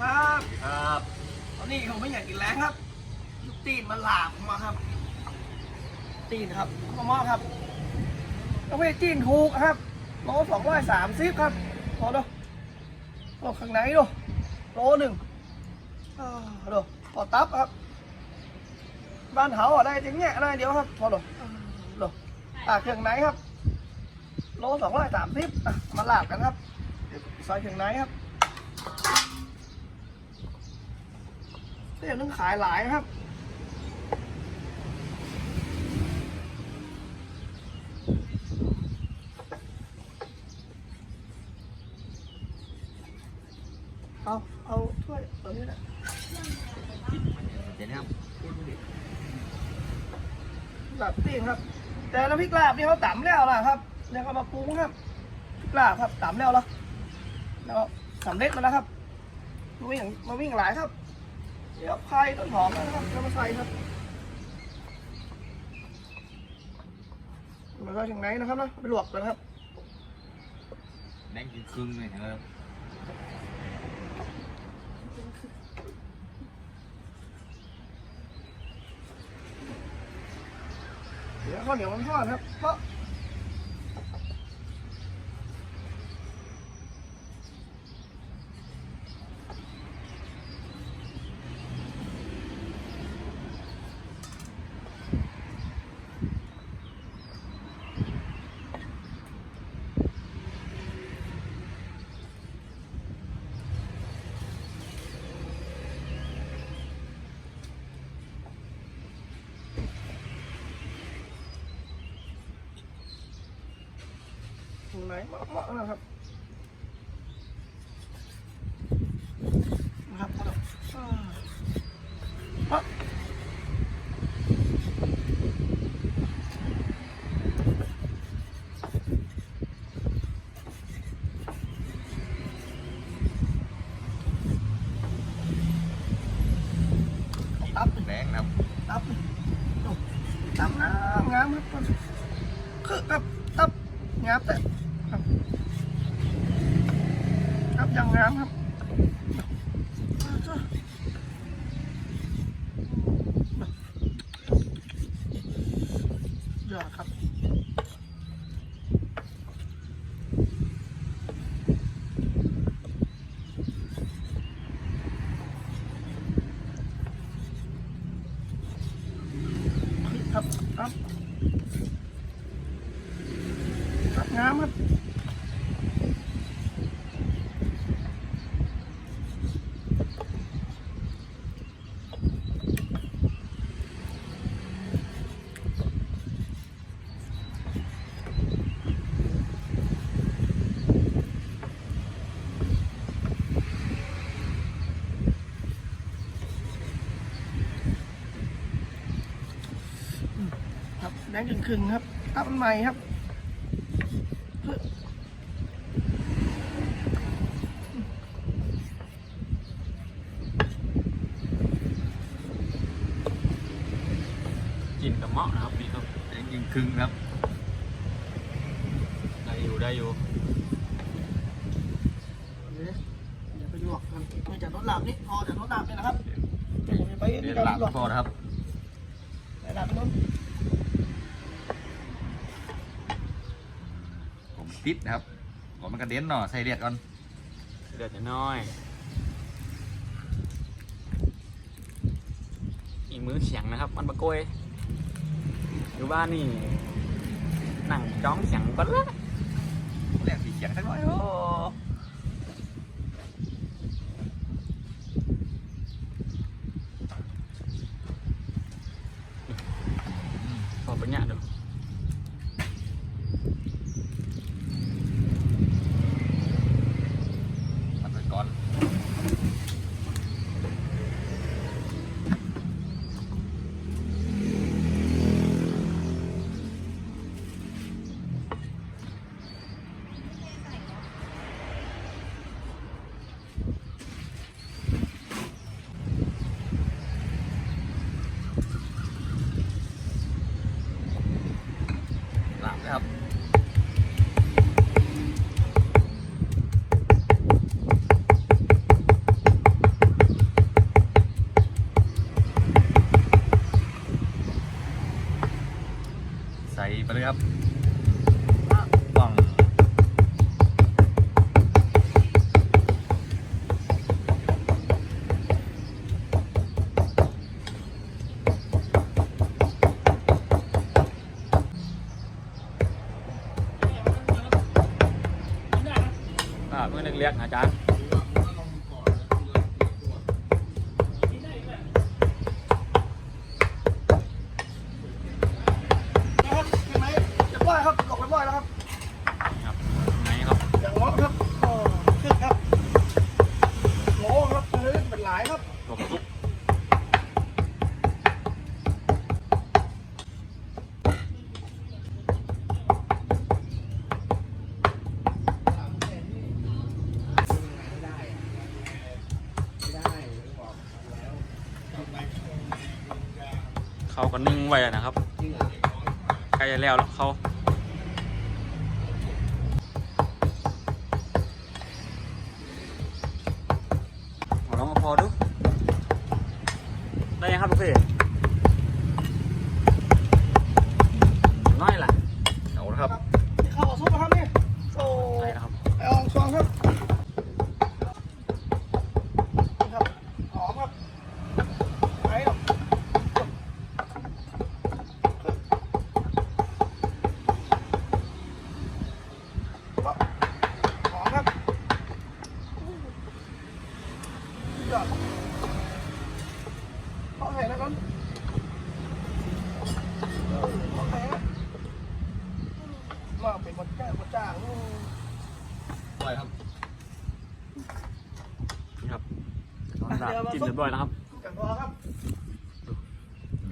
ครับครับตอนนี้ผมไม่อยากกินแรงครับลูกตีนมันหลาบออกมาครับ ตีนครับมะม่วงครับต้องไปจีนถูกครับโลสองร้อยสามสิบครับพอดูโอ้ข้างในดูโลหนึ่งอ่าดูพอตับครับ บ้านเขาอะได้จังเงี้ยได้เดียวครับพอดูดูอ่าเครื่องในครับ โลสองร้อยสามสิบอะมาลาบกันครับเดี๋ยวใส่เครื่องในครับ เดี๋ยวนึงขายหลายครับ เอา เอาถ้วยตัวนี้นะเดี๋ยวนะครับลาบตีนครับ แต่น้ำพริกลาบนี่เขาตำแล้วล่ะครับเดี๋ยวเขามาปรุงครับพริกลาบครับตำแล้วเหรอแล้วสำเร็จมาแล้วครับมาวิ่งมาวิ่งหลายครับ เดี๋ยวไข่ต้นหอมนะครับแล้วมาใส่ครับมาใส่ถึงไหนนะครับนะไปลวกกันครับแดงครึ่งๆเลยนะครับเดี๋ยวข้าวเหนียวมันทอดครับเพราะ ไหนเหมาะๆนะครับนะครับข้าวเหนียวอ่าเพราะตับ แดงนะครับ ตับดูตับงามงามครับคือตับตับงามแต่ ครับตับยังงามครับยอดครับครับครับงามครับ ครับแดงครึ่งๆครับตับมันใหม่ครับกินกับเมาะนะครับนี่ครับแดงครึ่งๆครับ ได้อยู่ได้อยู่เดี๋ยวไปลวกกันไม่จากรถหลับนี่พอจากรถหลับเนี่ยนะครับเดี๋ยวจะไปเดี๋นี่ยวกันหลังลวกพอนะครับไปหลับนู้น ผมติดนะครับก่อนมันกระเด็นเนาะใส่เลือดก่อนเดือดจะน้อย อีกมือเสียงนะครับ มันบะโกยอยู่บ้านนี่หนังจ้องเสียงก็ละแรกสีเขียงสักหน่อยโอ้พอ เขาก็นึ่งไว้นะครับใกล้จะแล้วแล้วเขาเอาลองมาพอดู ได้ยังครับลูกพี่น้อยล่ะ เอาละครับ เข้าซุปนะครับนี่โอ้ ได้แล้วครับ ไออองซองครับนี่ครับหอมครับไปครับหอมครับยอดขอให้นะครับเออขอให้นะว่าเป็นวันแก้ววันจ้างอืม อร่อยครับ นี่ครับ ตอนดับจิ้มเรียบร้อยแล้วครับกันพอครับ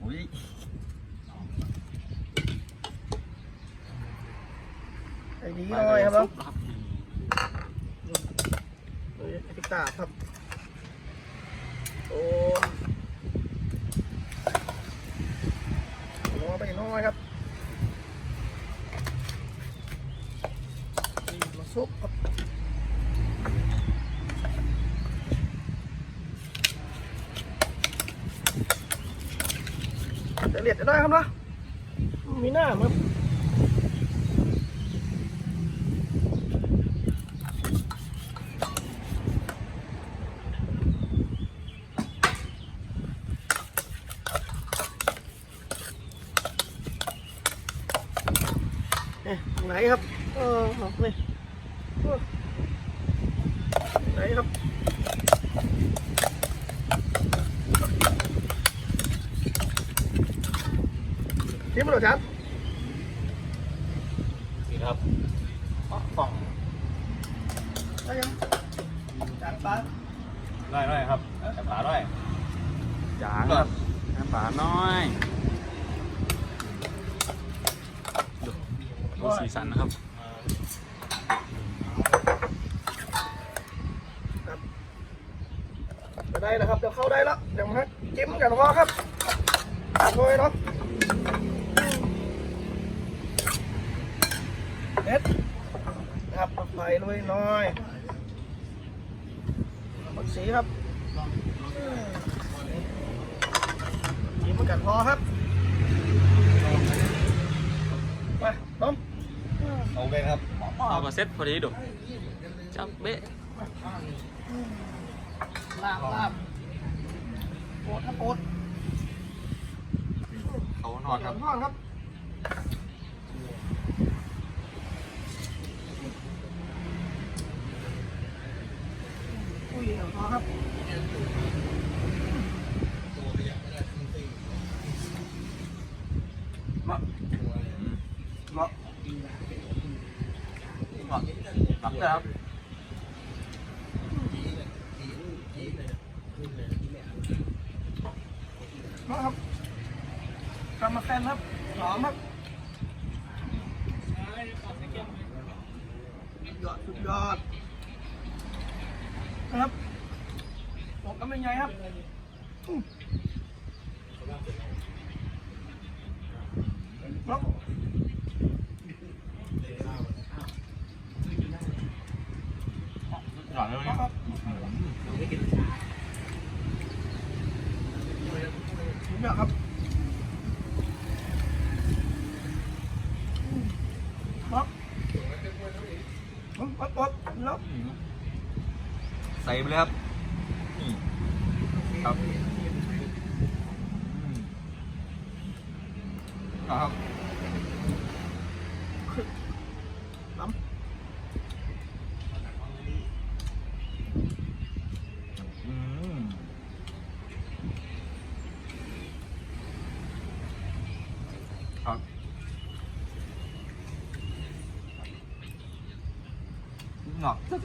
โอ้ยไอ้ดีหน่อยครับซุปนะครับเอ้ยไอ้ติ๊กตาครับ โอ้รอไปหน้อยครับนี่มาซุปครับจะเลียดจะ ได้ครับนะมีหน้าครับเนี่ยไหนครับเออนี่เออไหนครับ ชิมมาหน่อยครับนี่ครับอ๋อฝั่งได้ยังจานปลาได้ได้ครับแต่ปลาได้จางครับน้ำปลาน้อยดูดูสีสันนะครับจะได้แล้วครับเดี๋ยวเข้าได้แล้วเดี๋ยวมาจิ้มกันพอครับโรยเนาะ เด็ดนะครับไฟลุยน้อยบักสีครับจิ้มกันพอครับไปต้มโอเคครับเอาก็เซ็ตพอดีดูจับเบ๊ะลาบลาบโอดครับโอดเขานอนครับทอดครับ อุ้ยเอาพอครับเหมาะเหมาะตับเลยครับเหมาะครับกำมาแฟนครับหอมครับยอดสุดยอดครับ ก็ลังใหญ่ครับล็อกหวานเลยครับเนี่ยครับป๊อปป๊อปป๊อปแล้วใส่ไปเลยครับ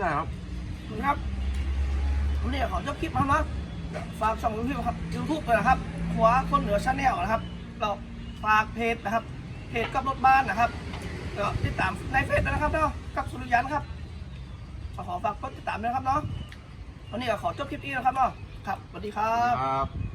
ใจครับำครับวันนี้ขอจบคลิปครับนะฝากช่องยูทูบครับยูทูบเลยนะครับขวาคนเหนือชาแนลนะครับ เราฝากเพจนะครับ เพจกับรถบ้านนะครับแล้วก็ติดตามในเฟซด้วยนะครับเนาะกับสุริยันครับขอฝากกดติดตามด้วยนะครับเนาะวันนี้ก็ขอจบคลิปนี้นะครับเนาะครับสวัสดีครับครับ